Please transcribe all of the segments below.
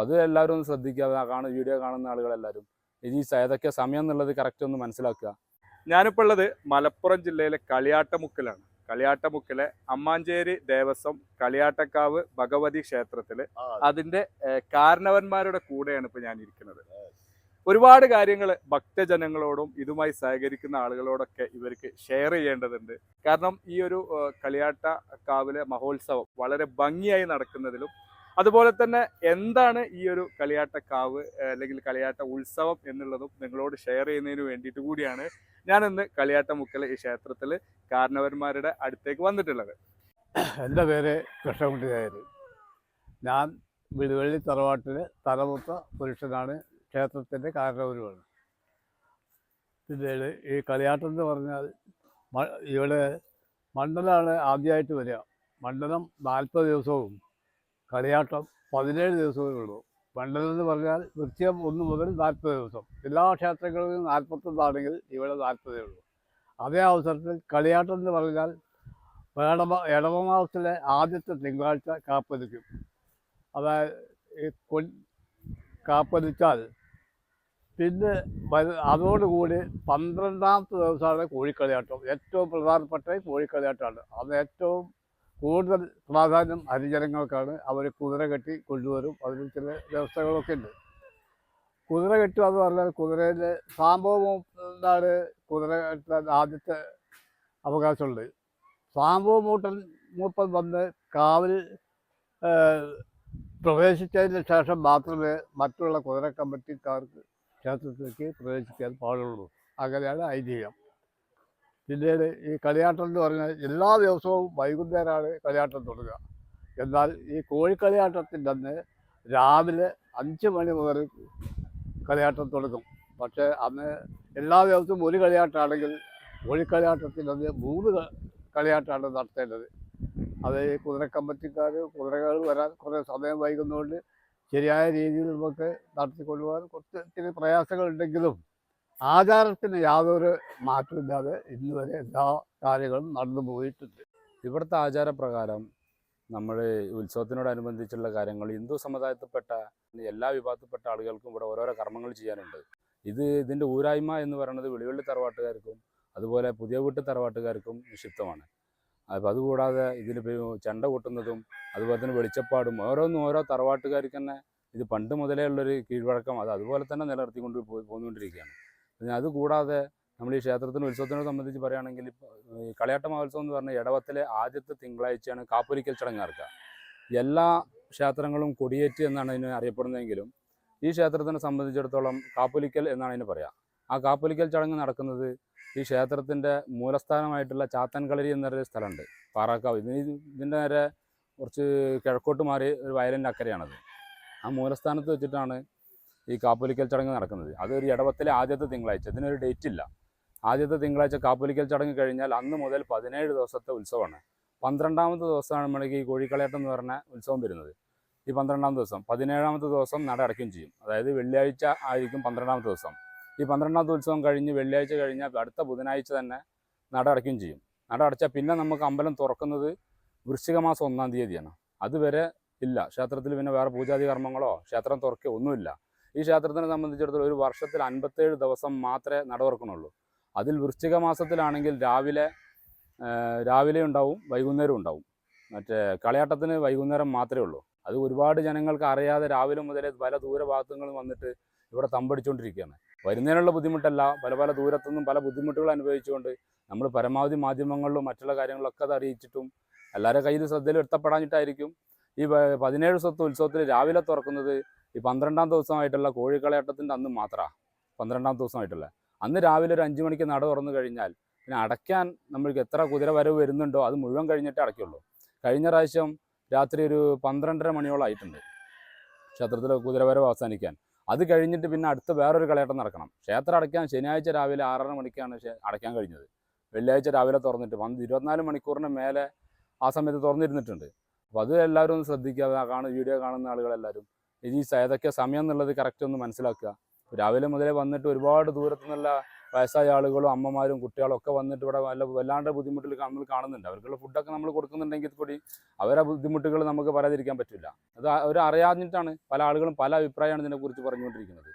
അപ്പോൾ അത് എല്ലാവരും ഒന്ന് ശ്രദ്ധിക്കുക. കാണുന്ന വീഡിയോ കാണുന്ന ആളുകളെല്ലാവരും. ഈ ഏതൊക്കെ സമയം എന്നുള്ളത് കറക്റ്റ് ഒന്ന് മനസ്സിലാക്കുക. ഞാനിപ്പോൾ ഉള്ളത് മലപ്പുറം ജില്ലയിലെ കളിയാട്ടമുക്കിലാണ്. കളിയാട്ടമുക്കിലെ അമ്മാഞ്ചേരി ദേവസ്വം കളിയാട്ടക്കാവ് ഭഗവതി ക്ഷേത്രത്തിൽ അതിന്റെ കാരണവന്മാരുടെ കൂടെയാണ് ഇപ്പോൾ ഞാൻ ഇരിക്കുന്നത് ഒരുപാട് കാര്യങ്ങൾ ഭക്തജനങ്ങളോടും ഇതുമായി സഹകരിക്കുന്ന ആളുകളോടൊക്കെ ഇവർക്ക് ഷെയർ ചെയ്യേണ്ടതുണ്ട്. കാരണം ഈ ഒരു കളിയാട്ട കാവിലെ മഹോത്സവം വളരെ ഭംഗിയായി നടക്കുന്നതിലും അതുപോലെ തന്നെ എന്താണ് ഈ ഒരു കളിയാട്ടക്കാവ് കാവ് അല്ലെങ്കിൽ കളിയാട്ട ഉത്സവം എന്നുള്ളതും നിങ്ങളോട് ഷെയർ ചെയ്യുന്നതിന് വേണ്ടിയിട്ട് കൂടിയാണ് ഞാൻ ഇന്ന് കളിയാട്ടമുക്കൽ ഈ ക്ഷേത്രത്തിൽ കാരണവന്മാരുടെ അടുത്തേക്ക് വന്നിട്ടുള്ളത്. എന്റെ പേര് കൃഷ്ണൻകുട്ടി നായർ ഞാൻ വിടുവള്ളി തറവാട്ടിലെ തലമുത്ത പുരുഷനാണ് ക്ഷേത്രത്തിന്റെ കാരണവരുമാണ് പിന്നീട് ഈ കളിയാട്ടം എന്ന് പറഞ്ഞാൽ ഇവിടെ മണ്ഡലമാണ് ആദ്യമായിട്ട് വരിക. മണ്ഡലം നാൽപ്പത് ദിവസവും കളിയാട്ടം പതിനേഴ് ദിവസമേ ഉള്ളൂ. പണ്ടെന്ന് പറഞ്ഞാൽ നൃത്യം ഒന്ന് മുതൽ നാൽപ്പത് ദിവസം. എല്ലാ ക്ഷേത്രങ്ങളിലും നാൽപ്പത്തൊന്നാണെങ്കിൽ ഇവിടെ നാൽപ്പതേ ഉള്ളൂ. അതേ അവസരത്തിൽ കളിയാട്ടം എന്ന് പറഞ്ഞാൽ ഇടവ ഇടവമാസത്തിലെ ആദ്യത്തെ തിങ്കളാഴ്ച കാപ്പതിക്കും. അതായത് കൊ കാപ്പതിച്ചാൽ പിന്നെ അതോടുകൂടി പന്ത്രണ്ടാമത്തെ ദിവസമാണ് കോഴിക്കളിയാട്ടം. ഏറ്റവും പ്രധാനപ്പെട്ട കോഴിക്കളിയാട്ടമാണ്. അത് ഏറ്റവും കൂടുതൽ പ്രാധാന്യം ഹരിജനങ്ങൾക്കാണ് അവർ കുതിര കെട്ടി കൊണ്ടുവരും. അതിന് ചില വ്യവസ്ഥകളൊക്കെ ഉണ്ട്. കുതിര കെട്ടുക എന്ന് പറഞ്ഞാൽ കുതിരയിലെ സാമ്പവം കുതിര കെട്ടാൻ ആദ്യത്തെ അവകാശമുണ്ട്. സാമ്പവ മൂട്ടൻ മൂപ്പൻ വന്ന് കാവിൽ പ്രവേശിച്ചതിന് ശേഷം മാത്രമേ മറ്റുള്ള കുതിര കമ്മിറ്റിക്കാർക്ക് ക്ഷേത്രത്തിലേക്ക് പ്രവേശിക്കാൻ പാടുള്ളൂ. അങ്ങനെയാണ് ഐതിഹ്യം. പിന്നീട് ഈ കളിയാട്ടം എന്ന് പറഞ്ഞാൽ എല്ലാ ദിവസവും വൈകുന്നേരമാണ് കളിയാട്ടം തുടങ്ങുക. എന്നാൽ ഈ കോഴിക്കളിയാട്ടത്തിന്റെ അന്ന് രാവിലെ അഞ്ച് മണി മുതൽ കളിയാട്ടം തുടങ്ങും. പക്ഷേ അന്ന് എല്ലാ ദിവസവും ഒരു കളിയാട്ടമാണെങ്കിൽ കോഴിക്കളിയാട്ടത്തിന്റെ അന്ന് മൂന്ന് കളിയാട്ടമാണ് നടത്തേണ്ടത്. അത് ഈ കുതിരക്കമ്പറ്റിക്കാർ കുതിരകൾ വരാൻ കുറേ സമയം വൈകുന്നതുകൊണ്ട് ശരിയായ രീതിയിൽ നമുക്ക് നടത്തിക്കൊണ്ടുപോകാൻ കുറച്ച് ഇത്തിരി പ്രയാസങ്ങളുണ്ടെങ്കിലും ആചാരത്തിന് യാതൊരു മാറ്റമില്ലാതെ ഇന്ന് വരെ എല്ലാ കാര്യങ്ങളും നടന്നു പോയിട്ടുണ്ട്. ഇവിടുത്തെ ആചാരപ്രകാരം നമ്മൾ ഉത്സവത്തിനോടനുബന്ധിച്ചുള്ള കാര്യങ്ങൾ ഹിന്ദു സമുദായത്തിൽപ്പെട്ട എല്ലാ വിഭാഗത്തിൽപ്പെട്ട ആളുകൾക്കും ഇവിടെ ഓരോരോ കർമ്മങ്ങൾ ചെയ്യാനുണ്ട്. ഇത് ഇതിന്റെ ഊരായ്മ എന്ന് പറയുന്നത് വെളിവെള്ളി തറവാട്ടുകാർക്കും അതുപോലെ പുതിയ വീട്ട് തറവാട്ടുകാർക്കും നിക്ഷിപ്തമാണ് അപ്പോൾ അതുകൂടാതെ ഇതിൽ ചെണ്ട കൂട്ടുന്നതും അതുപോലെ തന്നെ വെളിച്ചപ്പാടും ഓരോന്നും ഓരോ തറവാട്ടുകാർക്ക് തന്നെ ഇത് പണ്ട് മുതലേ ഉള്ളൊരു കീഴ്വഴക്കം. അത് അതുപോലെ തന്നെ നിലനിർത്തിക്കൊണ്ട് പോയി പോന്നുകൊണ്ടിരിക്കുകയാണ്. പിന്നെ അതുകൂടാതെ നമ്മൾ ഈ ക്ഷേത്രത്തിന് ഉത്സവത്തിനെ സംബന്ധിച്ച് പറയുകയാണെങ്കിൽ കളിയാട്ട മഹോത്സവം എന്ന് പറഞ്ഞാൽ ഇടവത്തിലെ ആദ്യത്തെ തിങ്കളാഴ്ചയാണ് കാപ്പൊരിക്കൽ ചടങ്ങ് നടക്കുക എല്ലാ ക്ഷേത്രങ്ങളും കൊടിയേറ്റ് എന്നാണ് അതിന് അറിയപ്പെടുന്നതെങ്കിലും ഈ ക്ഷേത്രത്തിനെ സംബന്ധിച്ചിടത്തോളം കാപ്പൊലിക്കൽ എന്നാണ് അതിന് പറയുക ആ കാപ്പൊലിക്കൽ ചടങ്ങ് നടക്കുന്നത് ഈ ക്ഷേത്രത്തിന്റെ മൂലസ്ഥാനമായിട്ടുള്ള ചാത്തൻകളരി എന്നൊരു സ്ഥലമുണ്ട്. പാറാക്കാവ്. ഇതിന് ഇതിന്റെ നേരെ കുറച്ച് കിഴക്കോട്ട് മാറി ഒരു വയലിന്റെ അക്കരയാണത്. ആ മൂലസ്ഥാനത്ത് വെച്ചിട്ടാണ് ഈ കാപ്പൊലിക്കൽ ചടങ്ങ് നടക്കുന്നത്. അതൊരു ഇടവത്തിലെ ആദ്യത്തെ തിങ്കളാഴ്ച. ഇതിനൊരു ഡേറ്റ് ഇല്ല. ആദ്യത്തെ തിങ്കളാഴ്ച കാപ്പൊലിക്കൽ ചടങ്ങ് കഴിഞ്ഞാൽ അന്ന് മുതൽ പതിനേഴ് ദിവസത്തെ ഉത്സവമാണ്. പന്ത്രണ്ടാമത്തെ ദിവസമാണ് നമ്മൾക്ക് ഈ കോഴിക്കളയാട്ടം എന്ന് പറഞ്ഞ ഉത്സവം വരുന്നത്. ഈ പന്ത്രണ്ടാം ദിവസം. പതിനേഴാമത്തെ ദിവസം നട അടയ്ക്കുകയും ചെയ്യും. അതായത് വെള്ളിയാഴ്ച ആയിരിക്കും പന്ത്രണ്ടാമത്തെ ദിവസം. ഈ പന്ത്രണ്ടാമത്തെ ഉത്സവം കഴിഞ്ഞ് വെള്ളിയാഴ്ച കഴിഞ്ഞാൽ അടുത്ത ബുധനാഴ്ച തന്നെ നട അടയ്ക്കുകയും ചെയ്യും. നട അടച്ചാൽ പിന്നെ നമുക്ക് അമ്പലം തുറക്കുന്നത് വൃശ്ചിക മാസം ഒന്നാം തീയതിയാണ്. അതുവരെ ഇല്ല. ക്ഷേത്രത്തിൽ പിന്നെ വേറെ പൂജാതി കർമ്മങ്ങളോ ക്ഷേത്രം തുറക്കുകയോ ഒന്നുമില്ല. ഈ ക്ഷേത്രത്തിനെ സംബന്ധിച്ചിടത്തോളം ഒരു വർഷത്തിൽ അൻപത്തേഴ് ദിവസം മാത്രമേ നടവർക്കണുള്ളൂ അതിൽ വൃശ്ചിക മാസത്തിലാണെങ്കിൽ രാവിലെ രാവിലെ ഉണ്ടാവും വൈകുന്നേരം ഉണ്ടാവും. മറ്റേ കളിയാട്ടത്തിന് വൈകുന്നേരം മാത്രമേ ഉള്ളൂ. അത് ഒരുപാട് ജനങ്ങൾക്ക് അറിയാതെ രാവിലെ മുതലേ പല ദൂരഭാഗത്തുനിന്നും വന്നിട്ട് ഇവിടെ തമ്പടിച്ചുകൊണ്ടിരിക്കുകയാണ് വരുന്നതിനുള്ള ബുദ്ധിമുട്ടല്ല പല പല ദൂരത്തുനിന്നും പല ബുദ്ധിമുട്ടുകൾ അനുഭവിച്ചുകൊണ്ട് നമ്മൾ പരമാവധി മാധ്യമങ്ങളിലും മറ്റുള്ള കാര്യങ്ങളൊക്കെ അത് അറിയിച്ചിട്ടും എല്ലാവരുടെ കയ്യിൽ ശ്രദ്ധയിൽ എത്തപ്പെടാഞ്ഞിട്ടായിരിക്കും ഈ പതിനേഴ് സ്വത്ത് ഉത്സവത്തിൽ രാവിലെ തുറക്കുന്നത് ഈ പന്ത്രണ്ടാം ദിവസമായിട്ടുള്ള കോഴിക്കളയാട്ടത്തിന്റെ അന്ന് മാത്രമാണ് പന്ത്രണ്ടാം ദിവസമായിട്ടുള്ള. അന്ന് രാവിലെ ഒരു അഞ്ച് മണിക്ക് നട തുറന്നു കഴിഞ്ഞാൽ പിന്നെ അടയ്ക്കാൻ നമ്മൾക്ക് എത്ര കുതിര വരവ് വരുന്നുണ്ടോ അത് മുഴുവൻ കഴിഞ്ഞിട്ടേ അടയ്ക്കുള്ളൂ. കഴിഞ്ഞ പ്രാവശ്യം രാത്രി ഒരു പന്ത്രണ്ടര മണിയോളം ആയിട്ടുണ്ട് ക്ഷേത്രത്തിലെ കുതിരവരവ് അവസാനിക്കാൻ. അത് കഴിഞ്ഞിട്ട് പിന്നെ അടുത്ത വേറൊരു കളയാട്ടം നടക്കണം. ക്ഷേത്രം അടയ്ക്കാൻ ശനിയാഴ്ച രാവിലെ ആറര മണിക്കാണ് അടയ്ക്കാൻ കഴിഞ്ഞത്. വെള്ളിയാഴ്ച രാവിലെ തുറന്നിട്ട് പന്ത് ഇരുപത്തിനാല് മണിക്കൂറിന് മേലെ ആ സമയത്ത് തുറന്നിരുന്നിട്ടുണ്ട്. അപ്പോൾ അത് എല്ലാവരും ഒന്ന് ശ്രദ്ധിക്കുക കാണുന്ന വീഡിയോ കാണുന്ന ആളുകളെല്ലാവരും സ- ഏതൊക്കെ സമയം എന്നുള്ളത് കറക്റ്റ് ഒന്ന് മനസ്സിലാക്കുക. രാവിലെ മുതലേ വന്നിട്ട് ഒരുപാട് ദൂരത്തു നിന്നുള്ള വയസ്സായ ആളുകളും അമ്മമാരും കുട്ടികളും ഒക്കെ വന്നിട്ട് ഇവിടെ വല്ല വല്ലാണ്ട് ബുദ്ധിമുട്ടിൽ നമ്മൾ കാണുന്നുണ്ട്. അവർക്കുള്ള ഫുഡൊക്കെ നമ്മൾ കൊടുക്കുന്നുണ്ടെങ്കിൽ കൂടി അവരെ ബുദ്ധിമുട്ടുകൾ നമുക്ക് പറയാതിരിക്കാൻ പറ്റില്ല. അത് അവർ അറിയാഞ്ഞിട്ടാണ് പല ആളുകളും പല അഭിപ്രായമാണ് ഇതിനെക്കുറിച്ച് പറഞ്ഞുകൊണ്ടിരിക്കുന്നത്.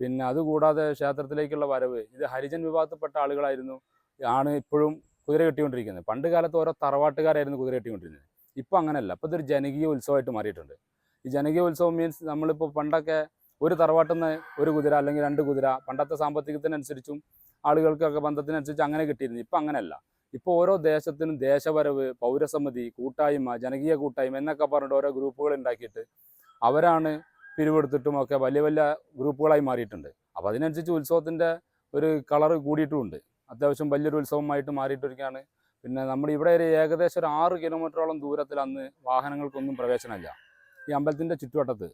പിന്നെ അതുകൂടാതെ ക്ഷേത്രത്തിലേക്കുള്ള വരവ്. ഇത് ഹരിജൻ വിഭാഗത്തിൽപ്പെട്ട ആളുകളായിരുന്നു. ആണ് ഇപ്പോഴും കുതിര കെട്ടിക്കൊണ്ടിരിക്കുന്നത്. പണ്ട് കാലത്ത് ഓരോ തറവാട്ടുകാരായിരുന്നു കുതിര കെട്ടിക്കൊണ്ടിരുന്നത്. ഇപ്പം അങ്ങനെയല്ല. ഇപ്പം ഇതൊരു ജനകീയ ഉത്സവമായിട്ട് മാറിയിട്ടുണ്ട്. ഈ ജനകീയ ഉത്സവം മീൻസ് നമ്മളിപ്പോൾ പണ്ടൊക്കെ ഒരു തറവാട്ടിൽ നിന്ന് ഒരു കുതിര അല്ലെങ്കിൽ രണ്ട് കുതിര പണ്ടത്തെ സാമ്പത്തികത്തിനനുസരിച്ചും ആളുകൾക്കൊക്കെ ബന്ധത്തിനനുസരിച്ച് അങ്ങനെ കിട്ടിയിരുന്നു. ഇപ്പം അങ്ങനെയല്ല. ഇപ്പോൾ ഓരോ ദേശത്തിനും ദേശവരവ് പൗരസമിതി കൂട്ടായ്മ ജനകീയ കൂട്ടായ്മ എന്നൊക്കെ പറഞ്ഞിട്ട് ഓരോ ഗ്രൂപ്പുകൾ ഉണ്ടാക്കിയിട്ട് അവരാണ് പിരിവെടുത്തിട്ടും ഒക്കെ വലിയ വലിയ ഗ്രൂപ്പുകളായി മാറിയിട്ടുണ്ട്. അപ്പോൾ അതിനനുസരിച്ച് ഉത്സവത്തിന്റെ ഒരു കളറ് കൂടിയിട്ടുമുണ്ട്. അത്യാവശ്യം വലിയൊരു ഉത്സവമായിട്ട് മാറിയിട്ടിരിക്കുകയാണ്. പിന്നെ നമ്മുടെ ഇവിടെ ഒരു ഏകദേശം ഒരു ആറ് കിലോമീറ്ററോളം ദൂരത്തിൽ അന്ന് വാഹനങ്ങൾക്കൊന്നും പ്രവേശനമില്ല. ഈ അമ്പലത്തിന്റെ ചുറ്റുവട്ടത്ത്.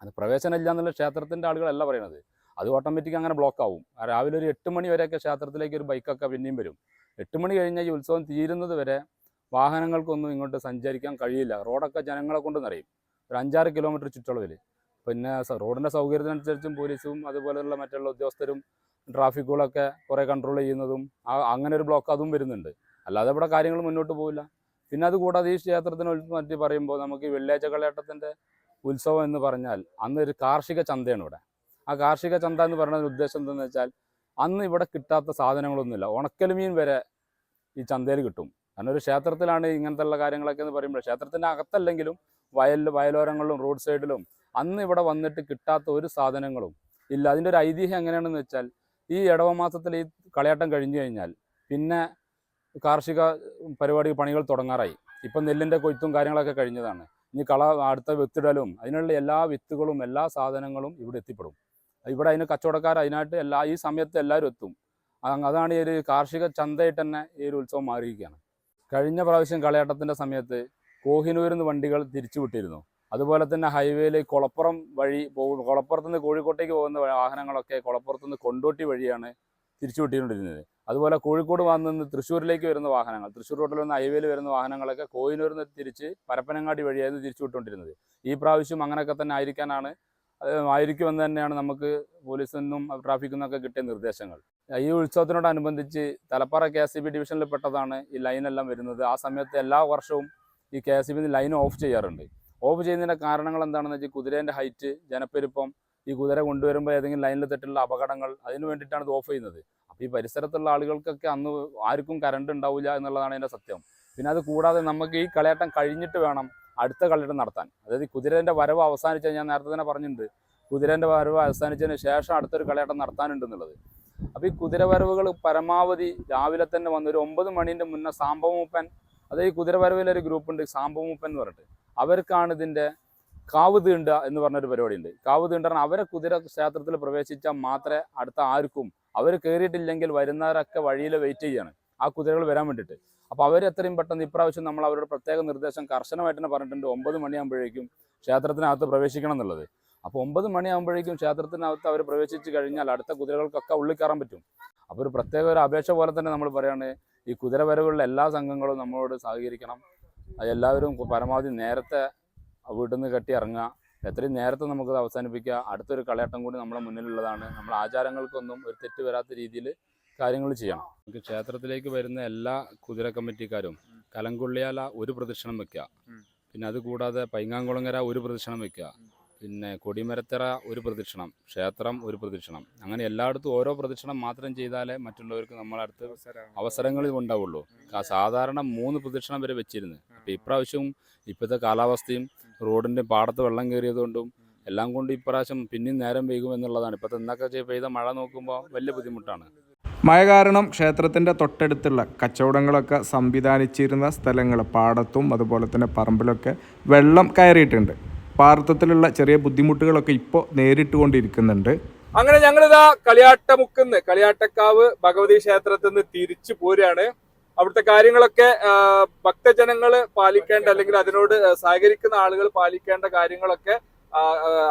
അത് പ്രവേശനമില്ല എന്നുള്ള ക്ഷേത്രത്തിന്റെ ആളുകളല്ല പറയണത്. അത് ഓട്ടോമാറ്റിക് അങ്ങനെ ബ്ലോക്ക് ആവും. രാവിലെ ഒരു എട്ട് മണി വരെയൊക്കെ ക്ഷേത്രത്തിലേക്ക് ഒരു ബൈക്കൊക്കെ പിന്നെയും വരും. എട്ട് മണി കഴിഞ്ഞാൽ ഈ ഉത്സവം തീരുന്നത് വരെ വാഹനങ്ങൾക്കൊന്നും ഇങ്ങോട്ട് സഞ്ചരിക്കാൻ കഴിയില്ല. റോഡൊക്കെ ജനങ്ങളെ കൊണ്ട് നിറയും. ഒരു അഞ്ചാറ് കിലോമീറ്റർ ചുറ്റളവിൽ പിന്നെ റോഡിന്റെ സൗകര്യത്തിനനുസരിച്ചും പോലീസും അതുപോലെയുള്ള മറ്റുള്ള ഉദ്യോഗസ്ഥരും ട്രാഫിക്കുകളൊക്കെ കുറേ കൺട്രോൾ ചെയ്യുന്നതും അങ്ങനെ ഒരു ബ്ലോക്ക് അതും വരുന്നുണ്ട്. അല്ലാതെ ഇവിടെ കാര്യങ്ങൾ മുന്നോട്ട് പോകില്ല പിന്നെ അതുകൂടാതെ ഈ ക്ഷേത്രത്തിനെ പറ്റി പറയുമ്പോൾ നമുക്ക് ഈ വെള്ളിയാഴ്ച കളയാട്ടത്തിന്റെ ഉത്സവം എന്ന് പറഞ്ഞാൽ അന്ന് ഒരു കാർഷിക ചന്തയാണ് ഇവിടെ. ആ കാർഷിക ചന്ത എന്ന് പറയുന്ന ഉദ്ദേശം എന്താണെന്ന് വെച്ചാൽ അന്ന് ഇവിടെ കിട്ടാത്ത സാധനങ്ങളൊന്നുമില്ല. ഉണക്കൽ മീൻ വരെ ഈ ചന്തയിൽ കിട്ടും. കാരണം ഒരു ക്ഷേത്രത്തിലാണ് ഇങ്ങനത്തെ ഉള്ള കാര്യങ്ങളൊക്കെ എന്ന് പറയുമ്പോൾ ക്ഷേത്രത്തിന്റെ അകത്തല്ലെങ്കിലും വയലിൽ വയലോരങ്ങളിലും റോഡ് സൈഡിലും അന്ന് ഇവിടെ വന്നിട്ട് കിട്ടാത്ത ഒരു സാധനങ്ങളും ഇല്ല. അതിന്റെ ഒരു ഐതിഹ്യം എങ്ങനെയാണെന്ന് വെച്ചാൽ ഈ ഇടവ മാസത്തിൽ ഈ കളയാട്ടം കഴിഞ്ഞു കഴിഞ്ഞാൽ പിന്നെ കാർഷിക പരിപാടി പണികൾ തുടങ്ങാറായി. ഇപ്പം നെല്ലിന്റെ കൊയ്ത്തും കാര്യങ്ങളൊക്കെ കഴിഞ്ഞതാണ്. ഇനി കള അടുത്ത വിത്തിടലും അതിനുള്ള എല്ലാ വിത്തുകളും എല്ലാ സാധനങ്ങളും ഇവിടെ എത്തിപ്പെടും. ഇവിടെ അതിന് കച്ചവടക്കാർ അതിനായിട്ട് എല്ലാ ഈ സമയത്ത് എല്ലാവരും എത്തും. അതാണ് ഈ ഒരു കാർഷിക ചന്തയായിട്ട് തന്നെ ഈ ഒരു ഉത്സവം മാറിയിരിക്കുകയാണ്. കഴിഞ്ഞ പ്രാവശ്യം കളയാട്ടത്തിന്റെ സമയത്ത് കോഹിനൂരിൽ നിന്ന് വണ്ടികൾ തിരിച്ചു വിട്ടിരുന്നു. അതുപോലെ തന്നെ ഹൈവേയിൽ കുളപ്പുറം വഴി പോകും കുളപ്പുറത്ത് കോഴിക്കോട്ടേക്ക് പോകുന്ന വാഹനങ്ങളൊക്കെ കുളപ്പുറത്ത് നിന്ന് കൊണ്ടോട്ടി വഴിയാണ് തിരിച്ചു വിട്ടിക്കൊണ്ടിരുന്നത് അതുപോലെ കോഴിക്കോട് വന്ന് തൃശ്ശൂരിലേക്ക് വരുന്ന വാഹനങ്ങൾ തൃശ്ശൂർ റോഡിൽ നിന്ന് ഹൈവേയിൽ വരുന്ന വാഹനങ്ങളൊക്കെ കോയിനൂരിൽ നിന്ന് തിരിച്ച് പരപ്പനങ്ങാടി വഴിയായിരുന്നു തിരിച്ചു വിട്ടുകൊണ്ടിരുന്നത് ഈ പ്രാവശ്യം അങ്ങനെയൊക്കെ തന്നെ ആയിരിക്കാനാണ് ആയിരിക്കുമെന്ന് തന്നെയാണ് നമുക്ക് പോലീസിൽ നിന്നും ട്രാഫിക്കിൽ നിന്നൊക്കെ കിട്ടിയ നിർദ്ദേശങ്ങൾ. ഈ ഉത്സവത്തിനോടനുബന്ധിച്ച് Thalappara K S C B ഡിവിഷനിൽ പെട്ടതാണ് ഈ ലൈനെല്ലാം വരുന്നത്. ആ സമയത്ത് എല്ലാ വർഷവും ഈ K S C B line off ചെയ്യാറുണ്ട്. ഓഫ് ചെയ്യുന്നതിന്റെ കാരണങ്ങൾ എന്താണെന്ന് വെച്ചാൽ കുതിരേന്റെ ഹൈറ്റ് ജനപ്പെരുപ്പം ഈ കുതിര കൊണ്ടുവരുമ്പോൾ ഏതെങ്കിലും ലൈനിൽ തെറ്റുള്ള അപകടങ്ങൾ അതിന് വേണ്ടിയിട്ടാണ് ഇത് ഓഫ് ചെയ്യുന്നത്. അപ്പോൾ ഈ പരിസരത്തുള്ള ആളുകൾക്കൊക്കെ അന്ന് ആർക്കും കറണ്ട് ഉണ്ടാവില്ല എന്നുള്ളതാണ് അതിന്റെ സത്യം. പിന്നെ അത് കൂടാതെ നമുക്ക് ഈ കളിയാട്ടം കഴിഞ്ഞിട്ട് വേണം അടുത്ത കളിയാട്ടം നടത്താൻ. അതായത് കുതിരേന്റെ വരവ് അവസാനിച്ച ഞാൻ നേരത്തെ തന്നെ പറഞ്ഞിട്ടുണ്ട്. കുതിരേന്റെ വരവ് അവസാനിച്ചതിന് ശേഷം അടുത്തൊരു കളിയാട്ടം നടത്താനുണ്ട് എന്നുള്ളത്. അപ്പോൾ ഈ കുതിരവരവുകൾ പരമാവധി രാവിലെ തന്നെ വന്ന് ഒരു ഒമ്പത് മണീന്റെ മുന്നേ സാമ്പമൂപ്പൻ അതായത് ഈ കുതിരവരവിലൊരു ഗ്രൂപ്പ് ഉണ്ട് സാമ്പമൂപ്പൻ എന്ന് പറഞ്ഞിട്ട്. അവർക്കാണ് ഇതിന്റെ കാവ് തീണ്ട എന്ന് പറഞ്ഞൊരു പരിപാടിയുണ്ട്. കാവ് തീണ്ട അവരെ കുതിര ക്ഷേത്രത്തിൽ പ്രവേശിച്ചാൽ മാത്രമേ അടുത്ത ആർക്കും അവർ കയറിയിട്ടില്ലെങ്കിൽ വരുന്നവരൊക്കെ വഴിയിൽ വെയിറ്റ് ചെയ്യാണ്. ആ കുതിരകൾ വരാൻ വേണ്ടിയിട്ട്. അപ്പോൾ അവർ എത്രയും പെട്ടെന്ന് ഇപ്രാവശ്യം നമ്മൾ അവരുടെ പ്രത്യേക നിർദ്ദേശം കർശനമായിട്ട് തന്നെ പറഞ്ഞിട്ടുണ്ട്. ഒമ്പത് മണിയാകുമ്പോഴേക്കും ക്ഷേത്രത്തിനകത്ത് പ്രവേശിക്കണം എന്നുള്ളത്. അപ്പോൾ ഒമ്പത് മണിയാകുമ്പോഴേക്കും ക്ഷേത്രത്തിനകത്ത് അവർ പ്രവേശിച്ച് കഴിഞ്ഞാൽ അടുത്ത കുതിരകൾക്കൊക്കെ ഉള്ളിൽ കയറാൻ പറ്റും. അപ്പോൾ ഒരു പ്രത്യേക ഒരു അപേക്ഷ പോലെ തന്നെ നമ്മൾ പറയാണ് ഈ കുതിരവരവുള്ള എല്ലാ സംഘങ്ങളും നമ്മളോട് സഹകരിക്കണം. എല്ലാവരും പരമാവധി നേരത്തെ വീട്ടിൽ നിന്ന് കെട്ടി ഇറങ്ങുക. എത്രയും നേരത്തെ നമുക്കത് അവസാനിപ്പിക്കുക. അടുത്തൊരു കളയാട്ടം കൂടി നമ്മുടെ മുന്നിലുള്ളതാണ്. നമ്മുടെ ആചാരങ്ങൾക്കൊന്നും ഒരു തെറ്റ് വരാത്ത രീതിയിൽ കാര്യങ്ങൾ ചെയ്യണം. നമുക്ക് ക്ഷേത്രത്തിലേക്ക് വരുന്ന എല്ലാ കുതിര കമ്മിറ്റിക്കാരും കലങ്കുള്ളിയാല ഒരു പ്രദക്ഷിണം വെക്കുക. പിന്നെ അത് കൂടാതെ പൈങ്ങാങ്കുളങ്ങര ഒരു പ്രദക്ഷിണം വെക്കുക. പിന്നെ കൊടിമരത്തറ ഒരു പ്രദക്ഷിണം ക്ഷേത്രം ഒരു പ്രദക്ഷിണം. അങ്ങനെ എല്ലായിടത്തും ഓരോ പ്രദക്ഷിണം മാത്രം ചെയ്താലേ മറ്റുള്ളവർക്ക് നമ്മളടുത്ത് അവസരങ്ങൾ ഉണ്ടാവുള്ളൂ. സാധാരണ മൂന്ന് പ്രദക്ഷിണം വരെ വെച്ചിരുന്നു. അപ്പോൾ ഇപ്രാവശ്യവും ഇപ്പോഴത്തെ കാലാവസ്ഥയും റോഡിന്റെ പാടത്ത് വെള്ളം കയറിയതുകൊണ്ടും എല്ലാം കൊണ്ട് ഇപ്രാവശ്യം പിന്നെയും നേരം വൈകും എന്നുള്ളതാണ്. ഇപ്പോഴത്തെ ഇന്നൊക്കെ പെയ്ത മഴ നോക്കുമ്പോൾ വലിയ ബുദ്ധിമുട്ടാണ്. മഴ കാരണം ക്ഷേത്രത്തിന്റെ തൊട്ടടുത്തുള്ള കച്ചവടങ്ങളൊക്കെ സംവിധാനിച്ചിരുന്ന സ്ഥലങ്ങൾ പാടത്തും അതുപോലെ തന്നെ പറമ്പിലൊക്കെ വെള്ളം കയറിയിട്ടുണ്ട്. പാർത്തത്തിലുള്ള ചെറിയ ബുദ്ധിമുട്ടുകളൊക്കെ ഇപ്പോൾ നേരിട്ടുകൊണ്ടിരിക്കുന്നുണ്ട്. അങ്ങനെ ഞങ്ങളിതാ കളിയാട്ടമുക്കുന്ന് കളിയാട്ടക്കാവ് ഭഗവതി ക്ഷേത്രത്തിൽ നിന്ന് തിരിച്ചു പോരുകയാണ്. അവിടുത്തെ കാര്യങ്ങളൊക്കെ ഭക്തജനങ്ങൾ പാലിക്കേണ്ട അല്ലെങ്കിൽ അതിനോട് സഹകരിക്കുന്ന ആളുകൾ പാലിക്കേണ്ട കാര്യങ്ങളൊക്കെ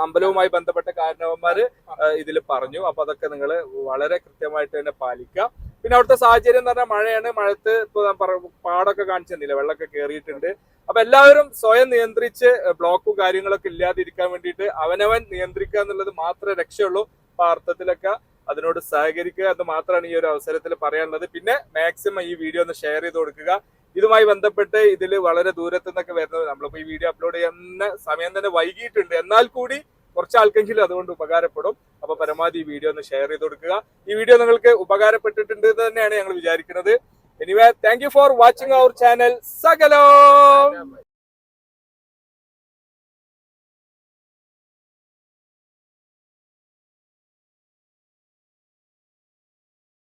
അമ്പലവുമായി ബന്ധപ്പെട്ട കാരണവന്മാര് ഇതിൽ പറഞ്ഞു. അപ്പൊ അതൊക്കെ നിങ്ങൾ വളരെ കൃത്യമായിട്ട് തന്നെ പാലിക്കുക. പിന്നെ അവിടുത്തെ സാഹചര്യം എന്ന് പറഞ്ഞാൽ മഴയാണ്. മഴത്ത് ഇപ്പൊ പാടൊക്കെ കാണിച്ചു തന്നില്ല വെള്ളമൊക്കെ കയറിയിട്ടുണ്ട് അപ്പൊ എല്ലാവരും സ്വയം നിയന്ത്രിച്ച് ബ്ലോക്കും കാര്യങ്ങളൊക്കെ ഇല്ലാതിരിക്കാൻ വേണ്ടിയിട്ട് അവനവൻ നിയന്ത്രിക്കുക എന്നുള്ളത് മാത്രമേ രക്ഷയുള്ളൂ. അപ്പൊ അർത്ഥത്തിലൊക്കെ അതിനോട് സഹകരിക്കുക എന്ന് മാത്രമാണ് ഈ ഒരു അവസരത്തിൽ പറയാനുള്ളത്. പിന്നെ മാക്സിമം ഈ വീഡിയോ ഒന്ന് ഷെയർ ചെയ്ത് കൊടുക്കുക. ഇതുമായി ബന്ധപ്പെട്ട് ഇതിൽ വളരെ ദൂരത്തു നിന്നൊക്കെ വരുന്നത് നമ്മളിപ്പോ ഈ വീഡിയോ അപ്ലോഡ് ചെയ്യുന്ന സമയം തന്നെ വൈകിയിട്ടുണ്ട്. എന്നാൽ കൂടി കുറച്ച് ആൾക്കെങ്കിലും അതുകൊണ്ട് ഉപകാരപ്പെടും. അപ്പൊ പരമാവധി ഈ വീഡിയോ ഒന്ന് ഷെയർ ചെയ്ത് കൊടുക്കുക. ഈ വീഡിയോ നിങ്ങൾക്ക് ഉപകാരപ്പെട്ടിട്ടുണ്ട് എന്ന് തന്നെയാണ് ഞങ്ങൾ വിചാരിക്കുന്നത്. Anyway thank for watching our channel Sakalam!